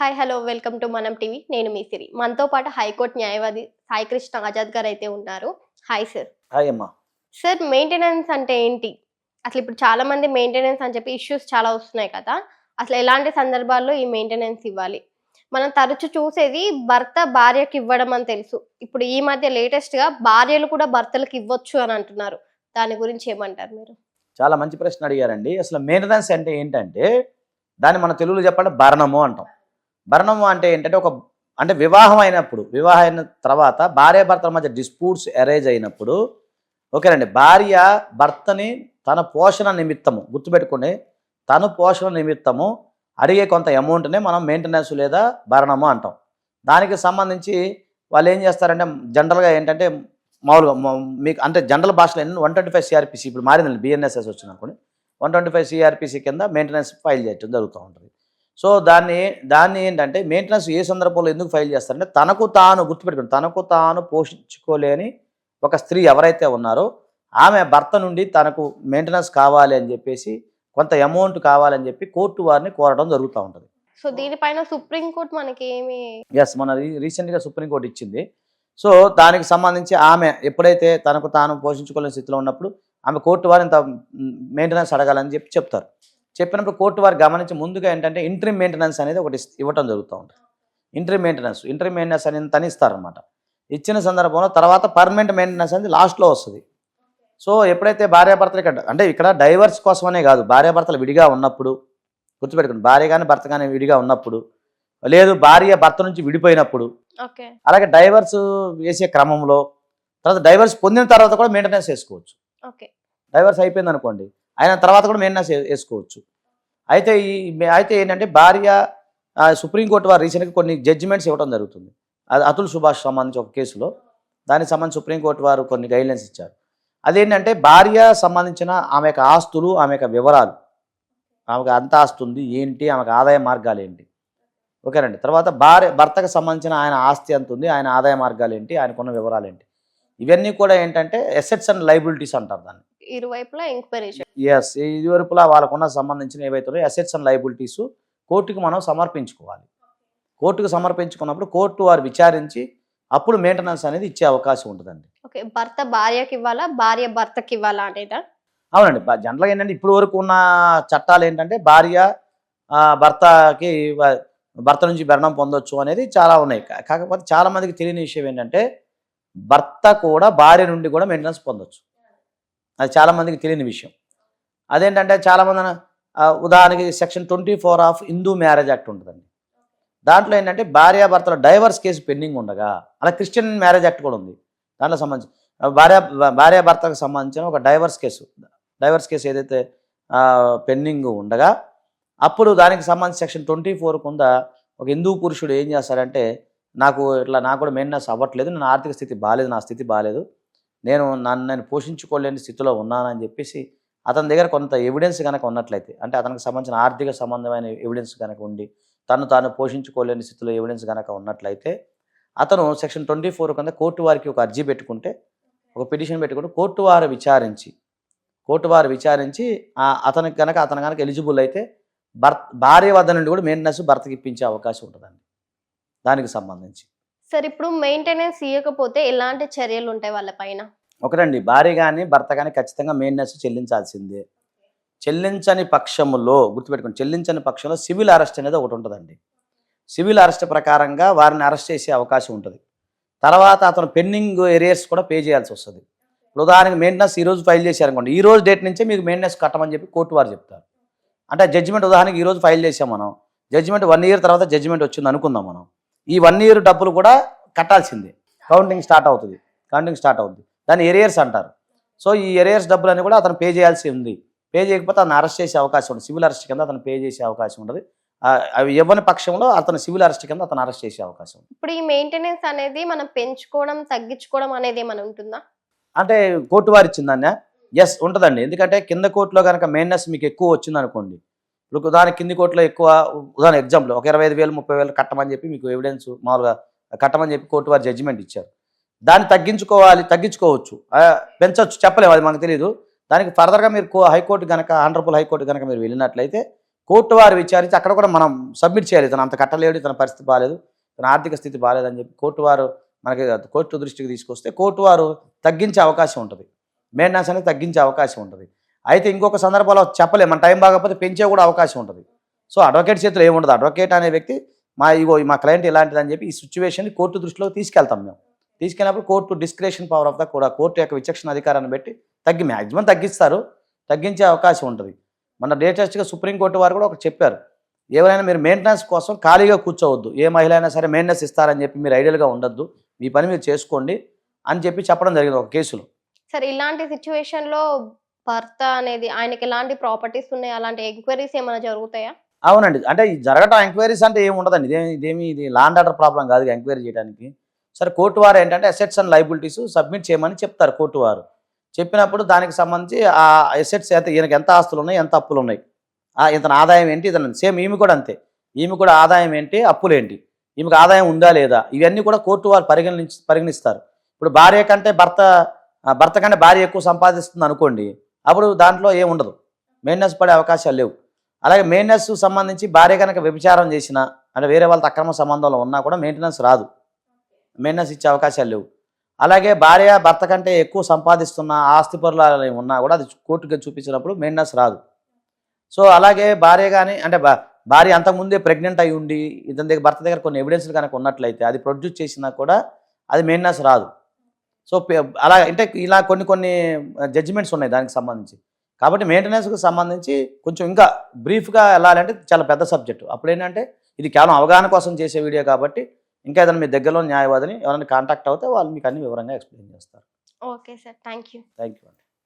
Hi hello welcome to Manam TV నేను మీ సిరి. మనతో పాటు హైకోర్టు న్యాయవాది సాయి కృష్ణ ఆజాద్ గారు అయితే ఉన్నారు. హాయ్ సార్ హాయ్ అమ్మా. సార్ మెయింటెనెన్స్ అంటే ఏంటి? అసలు ఇప్పుడు చాలా మంది మెయింటెనెన్స్ అని చెప్పి ఇష్యూస్ చాలా వస్తున్నాయి కదా. అసలు ఎలాంటి సందర్భాల్లో ఈ మెయింటెనెన్స్ ఇవ్వాలి? మనం తరచు చూసేది భర్త భార్యకి ఇవ్వడం అని తెలుసు. ఇప్పుడు ఈ మధ్య లేటెస్ట్గా భార్యలు కూడా భర్తలకు ఇవ్వచ్చు అని అంటున్నారు. దాని గురించి ఏమంటారు మీరు? చాలా మంచి ప్రశ్న అడిగారండి. అసలు మెయింటెనెన్స్ అంటే ఏంటంటే దాన్ని మన తెలుగులో చెప్పాలంటే భరణము అంటాం. భరణము అంటే ఏంటంటే ఒక అంటే వివాహం అయినప్పుడు వివాహం అయిన తర్వాత భార్య భర్తల మధ్య డిస్ప్యూట్స్ అరేంజ్ అయినప్పుడు ఓకేనండి భార్య భర్తని తన పోషణ నిమిత్తము గుర్తుపెట్టుకుని తను పోషణ నిమిత్తము అడిగే కొంత అమౌంట్నే మనం మెయింటెనెన్స్ లేదా భరణము అంటాం. దానికి సంబంధించి వాళ్ళు ఏం చేస్తారంటే జనరల్గా ఏంటంటే మామూలుగా మీకు అంటే జనరల్ భాషలో ఎన్ని వన్ ట్వంటీ ఫైవ్ సిఆర్పిసి ఇప్పుడు మారిందండి బిఎన్ఎస్ఎస్ వచ్చింది అనుకోండి వన్ ట్వంటీ ఫైవ్ సిఆర్పిసి కింద మెయింటెనెన్స్ ఫైల్ చేయడం జరుగుతూ ఉంటుంది. సో దాన్ని దాన్ని ఏంటంటే మెయింటెనెన్స్ ఏ సందర్భంలో ఎందుకు ఫైల్ చేస్తారంటే తనకు తాను గుర్తుపెట్టుకోండి. తనకు తాను పోషించుకోలేని ఒక స్త్రీ ఎవరైతే ఉన్నారో ఆమె భర్త నుండి తనకు మెయింటెనెన్స్ కావాలి అని చెప్పేసి కొంత అమౌంట్ కావాలని చెప్పి కోర్టు వారిని కోరడం జరుగుతూ ఉంటుంది. సో దీనిపైన సుప్రీంకోర్టు మనకి ఏమి ఎస్ మన రీ- రీసెంట్గా సుప్రీంకోర్టు ఇచ్చింది. సో దానికి సంబంధించి ఆమె ఎప్పుడైతే తనకు తాను పోషించుకోలేని స్థితిలో ఉన్నప్పుడు ఆమె కోర్టు వారు ఇంత మెయింటెనెన్స్ అడగాలని చెప్పి చెప్తారు. చెప్పినప్పుడు కోర్టు వారు గమనించి ముందుగా ఏంటంటే ఇంట్రీ మెయింటెనెన్స్ అనేది ఒకటి ఇవ్వటం జరుగుతూ ఉంటుంది. ఇంట్రీ మెయింటెనెన్స్ ఇంట్రీ మెయింటెనెన్స్ అనేది తని ఇస్తారనమాట ఇచ్చిన సందర్భంలో తర్వాత పర్మనెంట్ మెయింటెనెన్స్ అనేది లాస్ట్లో వస్తుంది. సో ఎప్పుడైతే భార్యాభర్తలు ఇక్కడ అంటే ఇక్కడ డైవర్స్ కోసమనే కాదు భార్యాభర్తలు విడిగా ఉన్నప్పుడు గుర్తుపెట్టుకోండి భార్య కానీ భర్త కానీ విడిగా ఉన్నప్పుడు లేదు భార్య భర్త నుంచి విడిపోయినప్పుడు అలాగే డైవర్స్ వేసే క్రమంలో తర్వాత డైవర్స్ పొందిన తర్వాత కూడా మెయింటెనెన్స్ వేసుకోవచ్చు ఓకే. డైవర్స్ అయిపోయింది అనుకోండి అయిన తర్వాత కూడా మెయింటెనెన్స్ వేసుకోవచ్చు. అయితే ఈ అయితే ఏంటంటే భార్య సుప్రీంకోర్టు వారు రీసెంట్గా కొన్ని జడ్జిమెంట్స్ ఇవ్వడం జరుగుతుంది. అది అతుల్ సుభాష్ సంబంధించి ఒక కేసులో దానికి సంబంధించి సుప్రీంకోర్టు వారు కొన్ని గైడ్లైన్స్ ఇచ్చారు. అదేంటంటే భార్య సంబంధించిన ఆమె యొక్క ఆస్తులు ఆమె యొక్క వివరాలు ఆమెకు అంత ఆస్తుంది ఉంది ఏంటి ఆమెకు ఆదాయ మార్గాలు ఏంటి. ఓకేనండి తర్వాత భార్య భర్తకు సంబంధించిన ఆయన ఆస్తి ఎంత ఉంది ఆయన ఆదాయ మార్గాలు ఏంటి ఆయనకున్న వివరాలు ఏంటి. ఇవన్నీ కూడా ఏంటంటే ఎసెట్స్ అండ్ లైబిలిటీస్ అంటారు దాన్ని. ఇరువైపులా ఎంక్వైరీ ఎస్ ఇదివరపులా వాళ్ళకున్న సంబంధించిన ఏవైతే అసెట్స్ అండ్ లైబిలిటీస్ కోర్టుకి మనం సమర్పించుకోవాలి. కోర్టుకు సమర్పించుకున్నప్పుడు కోర్టు వారు విచారించి అప్పుడు మెయింటెనెన్స్ అనేది ఇచ్చే అవకాశం ఉంటుందండి. ఓకే భర్త భార్యకి ఇవ్వాలా? భార్య భర్తకి ఇవ్వాలా అనేదా అవునండి జనరల్గా ఏంటంటే ఇప్పుడు వరకు ఉన్న చట్టాలు ఏంటంటే భార్య భర్తకి భర్త నుంచి భరణం పొందొచ్చు అనేది చాలా ఉన్నాయి. కాకపోతే చాలా మందికి తెలియని విషయం ఏంటంటే భర్త కూడా భార్య నుండి కూడా మెయింటెనెన్స్ పొందొచ్చు. అది చాలామందికి తెలియని విషయం. అదేంటంటే చాలామంది ఉదాహరణకి section twenty four of Hindu marriage act ఉంటుందండి. దాంట్లో ఏంటంటే భార్యాభర్తల డైవర్స్ కేసు పెండింగ్ ఉండగా అలా క్రిస్టియన్ మ్యారేజ్ యాక్ట్ కూడా ఉంది. దాంట్లో సంబంధించి భార్య భార్యాభర్తకు సంబంధించిన ఒక డైవర్స్ కేసు డైవర్స్ కేసు ఏదైతే పెండింగ్ ఉండగా అప్పుడు దానికి సంబంధించి సెక్షన్ ట్వంటీ ఫోర్ కింద ఒక హిందూ పురుషుడు ఏం చేస్తాడంటే నాకు ఇట్లా నాకు కూడా మెయిన్నెస్ అవ్వట్లేదు నేను ఆర్థిక స్థితి బాగాలేదు నా స్థితి బాగాలేదు నేను నన్ను నేను పోషించుకోలేని స్థితిలో ఉన్నానని చెప్పేసి అతని దగ్గర కొంత ఎవిడెన్స్ కనుక ఉన్నట్లయితే అంటే అతనికి సంబంధించిన ఆర్థిక సంబంధమైన ఎవిడెన్స్ కనుక ఉండి తను తాను పోషించుకోలేని స్థితిలో ఎవిడెన్స్ కనుక ఉన్నట్లయితే అతను సెక్షన్ ట్వంటీ ఫోర్ కింద కోర్టు వారికి ఒక అర్జీ పెట్టుకుంటే ఒక పిటిషన్ పెట్టుకుంటే కోర్టు వారు విచారించి కోర్టు వారు విచారించి అతనికి కనుక అతను కనుక ఎలిజిబుల్ అయితే భర్త భార్య వద్ద నుండి కూడా మెయింటెనెన్స్ భర్తకి ఇప్పించే అవకాశం ఉంటుందండి. దానికి సంబంధించి. సార్ ఇప్పుడు మెయింటెనెన్స్ ఇవ్వకపోతే ఎలాంటి చర్యలు ఉంటాయి వాళ్ళ పైన? ఒకటండి భార్య కానీ భర్త కానీ ఖచ్చితంగా మెయింటెనెన్స్ చెల్లించాల్సిందే. చెల్లించని పక్షములో గుర్తుపెట్టుకోండి చెల్లించని పక్షంలో సివిల్ అరెస్ట్ అనేది ఒకటి ఉంటుందండి. సివిల్ అరెస్ట్ ప్రకారంగా వారిని అరెస్ట్ చేసే అవకాశం ఉంటుంది. తర్వాత అతను పెండింగ్ ఏరియాస్ కూడా పే చేయాల్సి వస్తుంది. ఇప్పుడు ఉదాహరణకి మెయింటెనెన్స్ ఈరోజు ఫైల్ చేశారనుకోండి ఈ రోజు డేట్ నుంచే మీకు మెయింటెనెన్స్ కట్టమని చెప్పి కోర్టు వారు చెప్తారు. అంటే జడ్జిమెంట్ ఉదాహరణకి ఈరోజు ఫైల్ చేసాం మనం. జడ్జిమెంట్ వన్ ఇయర్ తర్వాత జడ్జిమెంట్ వచ్చింది అనుకుందాం మనం. ఈ వన్ ఇయర్ డబ్బులు కూడా కట్టాల్సిందే. కౌంటింగ్ స్టార్ట్ అవుతుంది. కౌంటింగ్ స్టార్ట్ అవుతుంది దాన్ని ఎరియర్స్ అంటారు. సో ఈ ఎరియర్స్ డబ్బులు అని కూడా అతను పే చేయాల్సి ఉంది. పే చేయకపోతే అతను అరెస్ట్ చేసే అవకాశం ఉంటుంది సివిల్ అరెస్ట్ కింద అతను పే చేసే అవకాశం ఉంటుంది ఆ, అవి ఇవ్వని పక్షంలో అతను సివిల్ అరెస్ట్ కింద అతను అరెస్ట్ చేసే అవకాశం ఉంది ఇప్పుడు ఈ మెయింటెనెన్స్ అనేది మనం పెంచుకోవడం తగ్గించుకోవడం అనేది ఏమైనా ఉంటుందా? అంటే కోర్టు వారు ఇచ్చిందన్న ఎస్ ఉంటుందండి. ఎందుకంటే కింద కోర్టులో కనుక మెయిన్నెస్ మీకు ఎక్కువ వచ్చింది అనుకోండి ఇప్పుడు దాని కింది కోర్టులో ఎక్కువ ఉదాహరణ ఎగ్జాంపుల్ ఒక ఇరవై ఐదు వేలు ముప్పై వేలు కట్టమని చెప్పి మీకు ఎవిడెన్స్ మామూలుగా కట్టమని చెప్పి కోర్టు వారు జడ్జిమెంట్ ఇచ్చారు. దాన్ని తగ్గించుకోవాలి తగ్గించుకోవచ్చు. పెంచవచ్చు చెప్పలేము అది మాకు తెలియదు దానికి ఫర్దర్గా మీరు హైకోర్టు కనుక ఆంధ్రపుల్ హైకోర్టు కనుక మీరు వెళ్ళినట్లయితే కోర్టు వారు విచారించి అక్కడ కూడా మనం సబ్మిట్ చేయాలి. తను అంత కట్టలేడు తన పరిస్థితి బాగాలేదు తన ఆర్థిక స్థితి బాగాలేదని చెప్పి కోర్టు వారు మనకి కోర్టు దృష్టికి తీసుకొస్తే కోర్టు వారు తగ్గించే అవకాశం ఉంటుంది. మెయింటెనెన్స్ అనేది తగ్గించే అవకాశం ఉంటుంది. అయితే ఇంకొక సందర్భంలో చెప్పలేము మన టైం బాగకపోతే పెంచే కూడా అవకాశం ఉంటుంది. సో అడ్వకేట్ చేతిలో ఏముండదు. అడ్వకేట్ అనే వ్యక్తి మా ఇగో మా క్లయింట్ ఇలాంటిది అని చెప్పి ఈ సిచ్యువేషన్ని కోర్టు దృష్టిలో తీసుకెళ్తాం మేము. తీసుకెళ్ళినప్పుడు court discretion power of the కూడా కోర్టు యొక్క విచక్షణ అధికారాన్ని పెట్టి తగ్గి మ్యాక్సిమం తగ్గిస్తారు. తగ్గించే అవకాశం ఉంటుంది. మన లేటెస్ట్గా సుప్రీంకోర్టు వారు కూడా ఒకటి చెప్పారు. ఎవరైనా మీరు మెయింటెనెన్స్ కోసం ఖాళీగా కూర్చోవద్దు. ఏ మహిళ అయినా సరే మెయింటెనెన్స్ ఇస్తారని చెప్పి మీరు ఐడియల్గా ఉండొద్దు. మీ పని మీరు చేసుకోండి అని చెప్పి చెప్పడం జరిగింది ఒక కేసులో. సరే ఇలాంటి సిచ్యువేషన్లో భర్త అనేది ఆయనకి ఎలాంటి ప్రాపర్టీస్ ఉన్నాయి? అలాంటి ఎంక్వైరీస్ ఏమైనా జరుగుతాయా? అవునండి. అంటే జరగటం ఎంక్వైరీస్ అంటే ఏమి ఉండదండి. ఇదేమి ఇదేమి ఇది లాండ్ ఆర్డర్ ప్రాబ్లం కాదు ఎంక్వైరీ చేయడానికి. సరే కోర్టు వారు ఏంటంటే అసెట్స్ అండ్ లైబిలిటీస్ సబ్మిట్ చేయమని చెప్తారు కోర్టు వారు. చెప్పినప్పుడు దానికి సంబంధించి ఆ అసెట్స్ అయితే ఈయనకి ఎంత ఆస్తులు ఉన్నాయి ఎంత అప్పులు ఉన్నాయి? ఇతని ఆదాయం ఏంటి? ఇతను సేమ్ ఈమె కూడా అంతే. ఈమె కూడా ఆదాయం ఏంటి? అప్పులు ఏంటి ఈమెకు ఆదాయం ఉందా లేదా? ఇవన్నీ కూడా కోర్టు వారు పరిగణించి పరిగణిస్తారు. ఇప్పుడు భార్య కంటే భర్త భర్త కంటే భార్య ఎక్కువ సంపాదిస్తుంది అనుకోండి అప్పుడు దాంట్లో ఏం ఉండదు. మెయింటెనెన్స్ పడే అవకాశాలు లేవు. అలాగే మెయింటెనెన్స్ సంబంధించి భార్య కనుక వ్యభిచారం చేసినా అంటే వేరే వాళ్ళతో అక్రమ సంబంధంలో ఉన్నా కూడా మెయింటెనెన్స్ రాదు. మెయింటెనెన్స్ ఇచ్చే అవకాశాలు లేవు. అలాగే భార్య భర్త కంటే ఎక్కువ సంపాదిస్తున్న ఆస్తి పరులు ఉన్నా కూడా అది కోర్టుకి చూపించినప్పుడు మెయింటెనెన్స్ రాదు. సో అలాగే భార్య కానీ అంటే భా- భార్య అంతకుముందే ప్రెగ్నెంట్ అయి ఉండి ఇతని దగ్గర భర్త దగ్గర కొన్ని ఎవిడెన్స్లు కనుక ఉన్నట్లయితే అది ప్రొడ్యూస్ చేసినా కూడా అది మెయింటెనెన్స్ రాదు. సో అలా అంటే ఇలా కొన్ని కొన్ని జడ్జిమెంట్స్ ఉన్నాయి దానికి సంబంధించి. కాబట్టి మెయింటెనెన్స్కి సంబంధించి కొంచెం ఇంకా బ్రీఫ్గా వెళ్ళాలంటే చాలా పెద్ద సబ్జెక్టు అప్పుడు ఏంటంటే ఇది కేవలం అవగాహన కోసం చేసే వీడియో కాబట్టి ఇంకా ఏదైనా మీ దగ్గరలో న్యాయవాదిని ఎవరైనా కాంటాక్ట్ అవుతే వాళ్ళు మీకు అన్ని వివరంగా ఎక్స్ప్లెయిన్ చేస్తారు. Okay sir thank you thank you అండి